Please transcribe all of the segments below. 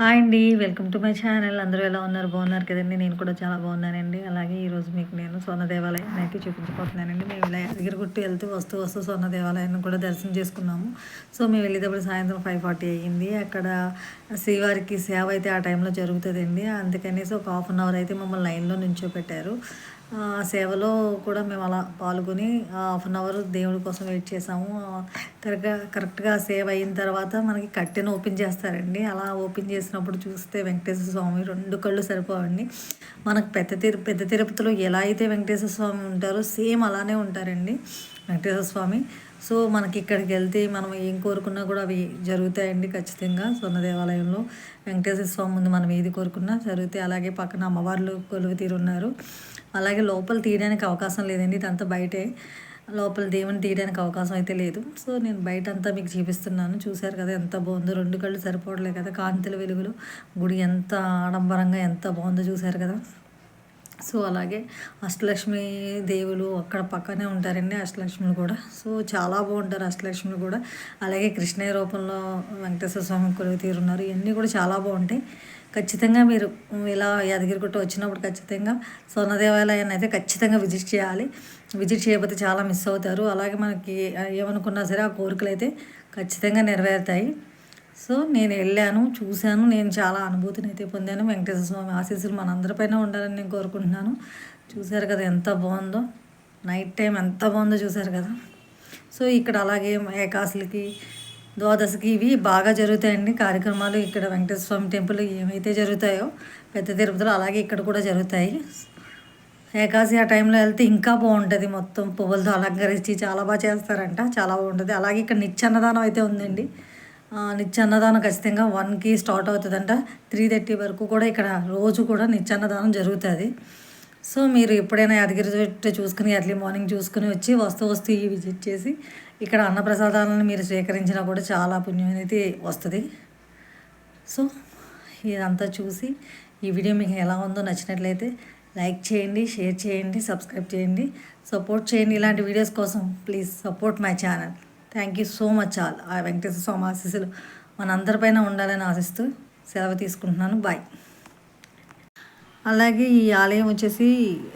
Hi అండి welcome to my channel. అందరూ ఎలా ఉన్నారు? బాగున్నారు కదండి? నేను కూడా చాలా బాగున్నానండి. అలాగే ఈరోజు మీకు నేను స్వర్ణ దేవాలయాన్ని అయితే చూపించబోతున్నానండి. మేము ఇలా యాదగిరిగుట్టు వెళ్తే వస్తూ వస్తూ స్వర్ణ దేవాలయాన్ని కూడా దర్శనం చేసుకున్నాము. సో మేము వెళ్ళేటప్పుడు సాయంత్రం ఫైవ్ ఫార్టీ అయ్యింది. అక్కడ శ్రీవారికి సేవ అయితే ఆ టైంలో జరుగుతుందండి. అందుకనేసి ఒక హాఫ్ అన్ అవర్ అయితే మమ్మల్ని లైన్లో నుంచోపెట్టారు. ఆ సేవలో కూడా మేము అలా పాల్గొని హాఫ్ అన్ అవర్ దేవుడి కోసం వెయిట్ చేసాము. కరెక్ట్గా కరెక్ట్గా సేవ్ అయిన తర్వాత మనకి కట్టెను ఓపెన్ చేస్తారండి. అలా ఓపెన్ చేసినప్పుడు చూస్తే వెంకటేశ్వర స్వామి రెండు కళ్ళు సరిపోవండి. మనకు పెద్ద తిరు పెద్ద తిరుపతిలో ఎలా అయితే వెంకటేశ్వర స్వామి ఉంటారో సేమ్ అలానే ఉంటారండి. వెంకటేశ్వర స్వామి. సో మనకి ఇక్కడికి వెళ్తే మనం ఏం కోరుకున్నా కూడా అవి జరుగుతాయండి ఖచ్చితంగా స్వర్ణ దేవాలయంలో. వెంకటేశ్వర స్వామి ముందు మనం ఏది కోరుకున్నా జరుగుతాయి. అలాగే పక్కన అమ్మవార్లు కొలువు తీరున్నారు అలాగే లోపల తీయడానికి అవకాశం లేదండి. ఇదంతా బయటే. లోపల దేవుని తీయడానికి అవకాశం అయితే లేదు. సో నేను బయట అంతా మీకు చూపిస్తున్నాను. చూశారు కదా ఎంత బాగుందో. రెండు కళ్ళు సరిపోవట్లేదు కదా. కాంతుల వెలుగులు. గుడి ఎంత ఆడంబరంగా ఎంత బాగుందో చూశారు కదా. సో అలాగే అష్టలక్ష్మి దేవులు అక్కడ పక్కనే ఉంటారండి అష్టలక్ష్మిలు కూడా. సో చాలా బాగుంటారు అష్టలక్ష్మిలు కూడా. అలాగే కృష్ణయ్య రూపంలో వెంకటేశ్వర స్వామి కొలువు తీరున్నారు ఇవన్నీ కూడా చాలా బాగుంటాయి. ఖచ్చితంగా మీరు ఇలా యాదగిరిగుట్ట వచ్చినప్పుడు ఖచ్చితంగా స్వర్ణ దేవాలయాన్ని అయితే ఖచ్చితంగా విజిట్ చేయాలి. విజిట్ చేయకపోతే చాలా మిస్ అవుతారు. అలాగే మనకి ఏమనుకున్నా సరే ఆ కోరికలు అయితే ఖచ్చితంగా నెరవేరుతాయి. సో నేను వెళ్ళాను చూశాను నేను చాలా అనుభూతిని అయితే పొందాను. వెంకటేశ్వర స్వామి ఆశీస్సులు మనందరిపైన ఉండాలని నేను కోరుకుంటున్నాను. చూశారు కదా ఎంత బాగుందో. నైట్ టైం ఎంత బాగుందో చూశారు కదా. సో ఇక్కడ అలాగే ఏకాశులకి ద్వాదశకి ఇవి బాగా జరుగుతాయండి. కార్యక్రమాలు ఇక్కడ వెంకటేశ్వర స్వామి టెంపుల్ ఏమైతే జరుగుతాయో పెద్ద తిరుపతిలో అలాగే ఇక్కడ కూడా జరుగుతాయి. ఏకాశి ఆ టైంలో వెళ్తే ఇంకా బాగుంటుంది మొత్తం. పువ్వులతో అలంకరించి చాలా బాగా చేస్తారంట. చాలా బాగుంటుంది. అలాగే ఇక్కడ నిచ్చన్నదానం అయితే ఉందండి. నిత్యాన్నదానం ఖచ్చితంగా వన్కి స్టార్ట్ అవుతుందంట. త్రీ థర్టీ వరకు కూడా ఇక్కడ రోజు కూడా నిత్యాన్నదానం జరుగుతుంది. సో మీరు ఎప్పుడైనా యాదగిరి చెట్టు చూసుకుని ఎర్లీ మార్నింగ్ చూసుకుని వచ్చి వస్తూ వస్తూ విజిట్ చేసి ఇక్కడ అన్నప్రసాదాలను మీరు స్వీకరించినా కూడా చాలా పుణ్యం అనేది వస్తుంది. సో ఇదంతా చూసి ఈ వీడియో మీకు ఎలా ఉందో నచ్చినట్లయితే లైక్ చేయండి షేర్ చేయండి సబ్స్క్రైబ్ చేయండి సపోర్ట్ చేయండి. ఇలాంటి వీడియోస్ కోసం please support my channel thank you so much all ఆ వెంకటేశ్వర స్వామి ఆశీస్సులు మనందరిపైన ఉండాలని ఆశిస్తూ సెలవు తీసుకుంటున్నాను. బాయ్ అలాగే ఈ ఆలయం వచ్చేసి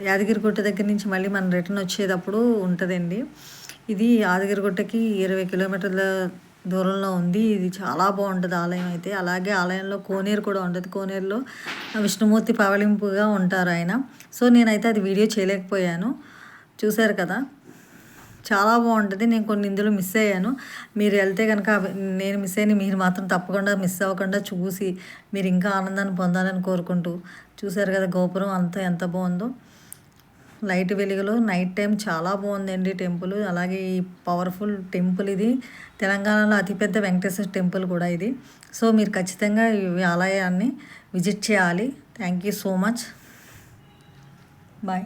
యాదగిరిగుట్ట దగ్గర నుంచి మళ్ళీ మనం రిటర్న్ వచ్చేటప్పుడు ఉంటుందండి. ఇది యాదగిరిగుట్టకి ఇరవై కిలోమీటర్ల దూరంలో ఉంది. ఇది చాలా బాగుంటుంది ఆలయం అయితే. అలాగే ఆలయంలో కోనేరు కూడా ఉంటుంది. కోనేరులో విష్ణుమూర్తి పవలింపుగా ఉంటారు ఆయన. సో నేనైతే అది వీడియో చేయలేకపోయాను. చూశారు కదా? చాలా బాగుంటుంది. నేను కొన్ని ఇందులో మిస్ అయ్యాను. మీరు వెళ్తే కనుక నేను మిస్ అయిన మీరు మాత్రం తప్పకుండా మిస్ అవ్వకుండా చూసి మీరు ఇంకా ఆనందాన్ని పొందాలని కోరుకుంటూ చూశారు కదా గోపురం అంతా ఎంత బాగుందో. లైట్ వెలుగులో నైట్ టైం చాలా బాగుందండి టెంపుల్. అలాగే ఈ పవర్ఫుల్ టెంపుల్ ఇది. తెలంగాణలో అతిపెద్ద వెంకటేశ్వర టెంపుల్ కూడా ఇది. సో మీరు ఖచ్చితంగా ఈ ఆలయాన్ని విజిట్ చేయాలి. Thank you so much bye